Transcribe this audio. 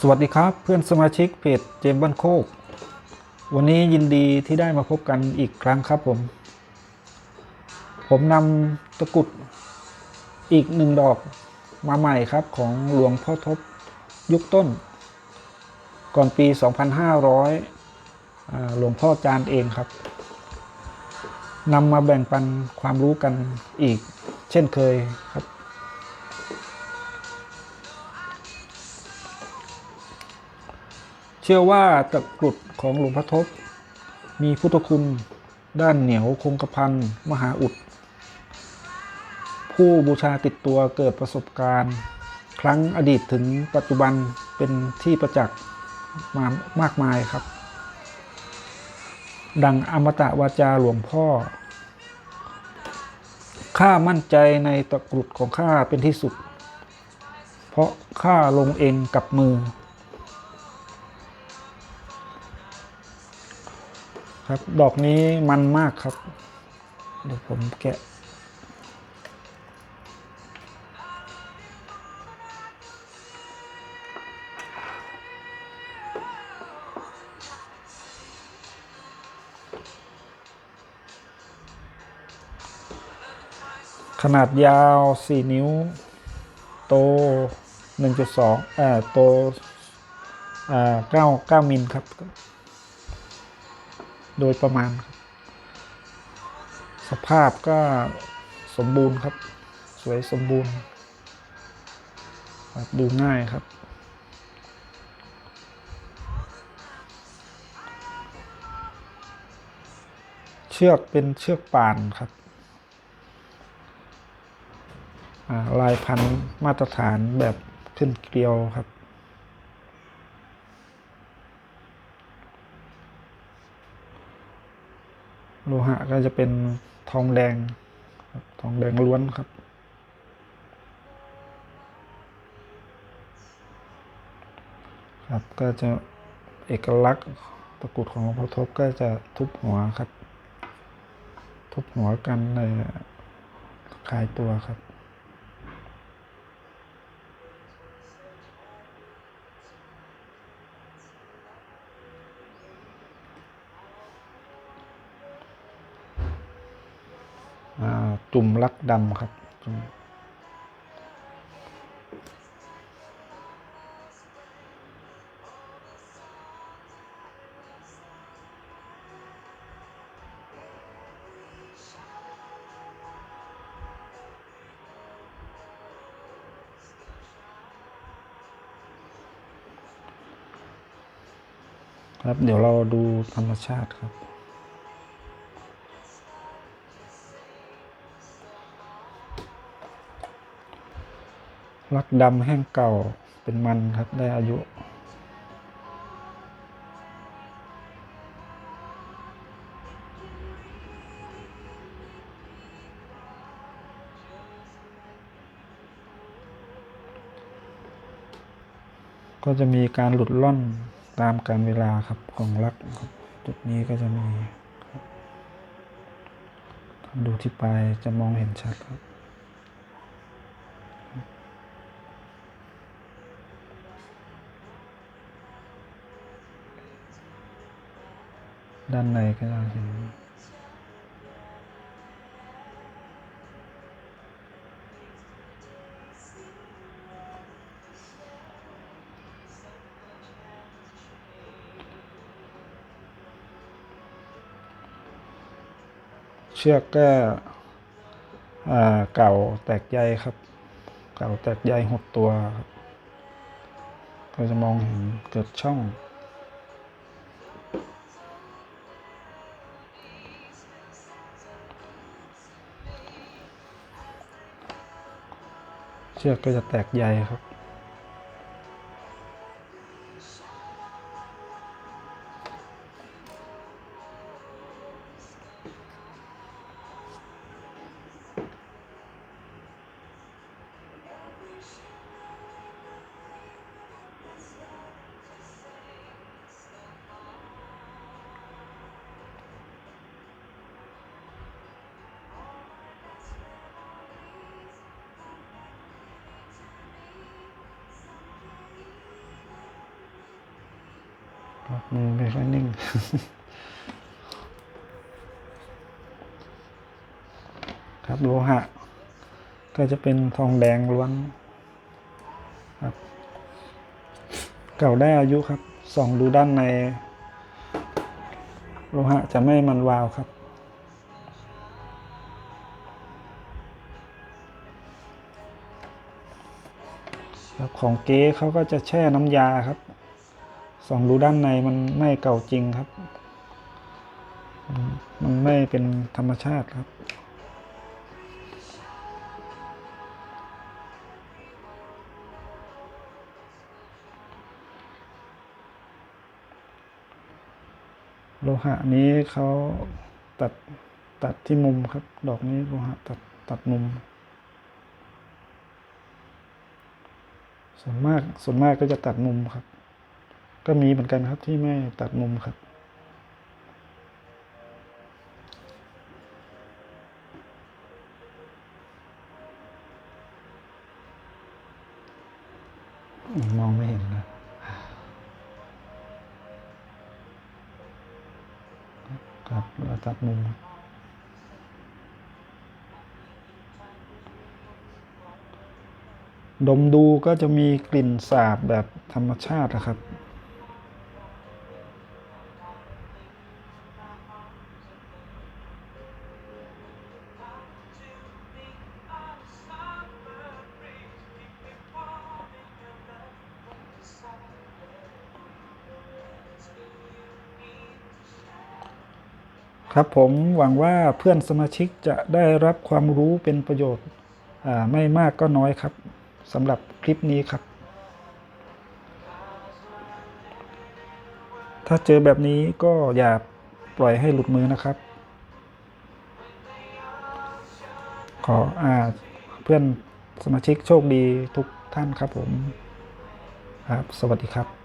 สวัสดีครับเพื่อนสมาชิกเพจเจมบ้านโคก วันนี้ยินดีที่ได้มาพบกันอีกครั้งครับผม ผมนำตะกุดอีกหนึ่งดอกมาใหม่ครับของหลวงพ่อทบยุคต้น ก่อนปี 2500อ่าหลวงพ่อจานเองครับนำมาแบ่งปันความรู้กันอีกเช่นเคยครับ เชื่อว่าตะกรุดของหลวงพ่อทบ มีพุทธคุณด้านเหนียวคงกระพันมหาอุด ผู้บูชาติดตัวเกิดประสบการณ์ ครั้งอดีตถึงปัจจุบันเป็นที่ประจักษ์มามากมายครับ ดังอมตะวาจาหลวงพ่อ ข้ามั่นใจในตะกรุดของข้าเป็นที่สุด เพราะข้าลงเองกับมือ ครับ ดอกนี้มันมากครับ เดี๋ยวผมแกะ ขนาดยาว 4 นิ้ว โต 1.2อ่าโตอ่า9 9มิลครับ โดยประมาณครับสภาพก็สมบูรณ์ครับ สวยสมบูรณ์ครับดูง่ายครับ เชือกเป็นเชือกป่านครับลายพันธุ์มาตรฐานแบบขึ้นเกลียวครับ โลหะก็จะเป็นทองแดง ทองแดงล้วนครับ ครับก็จะเอกลักษณ์ตะกุดของหลวงพ่อทบก็จะทุบหัวครับ ทุบหัวกันในคลายตัวครับ อ่า จุ่มลักดำครับจุ่มครับเดี๋ยวเราดูธรรมชาติครับ ลักดำแห้งเก่าเป็นมันครับได้อายุก็จะมีการหลุดล่อนตามการเวลาครับของลักครับจุดนี้ก็จะมี ดูที่ปลายจะมองเห็นชัดครับ ด้านในก็จะเห็นเชือกก็เก่าแตกใยครับ เก่าแตกใยหดตัวครับก็จะมองเห็นเกิดช่อง ชือกก็จะแตกใยครับ มือไม่ค่อยนิ่งครับโลหะ ก็จะเป็นทองแดงล้วนครับ เก่าได้อายุครับส่องดูด้านใน โลหะจะไม่มันวาวครับ ครับของเก๊เขาก็จะแช่น้ำยาครับ ส่องดูด้านในมันไม่เก่าจริงครับ มันไม่เป็นธรรมชาติครับ โลหะนี้เขาตัดตัดที่มุมครับ ดอกนี้โลหะตัดตัดมุม ส่วนมากส่วนมากก็จะตัดมุมครับ ก็มีเหมือนกันครับที่ไม่ตัดมุมครับ มองไม่เห็นนะครับเราตัดมุมดมดูก็จะมีกลิ่นสาบแบบธรรมชาตินะครับ ครับผมหวังว่าเพื่อนสมาชิกจะได้รับความรู้เป็นประโยชน์ไม่มากก็น้อยครับสำหรับคลิปนี้ครับ ถ้าเจอแบบนี้ก็อย่าปล่อยให้หลุดมือนะครับ ขออเพื่อนสมาชิกโชคดีทุกท่านครับผมครับ สวัสดีครับ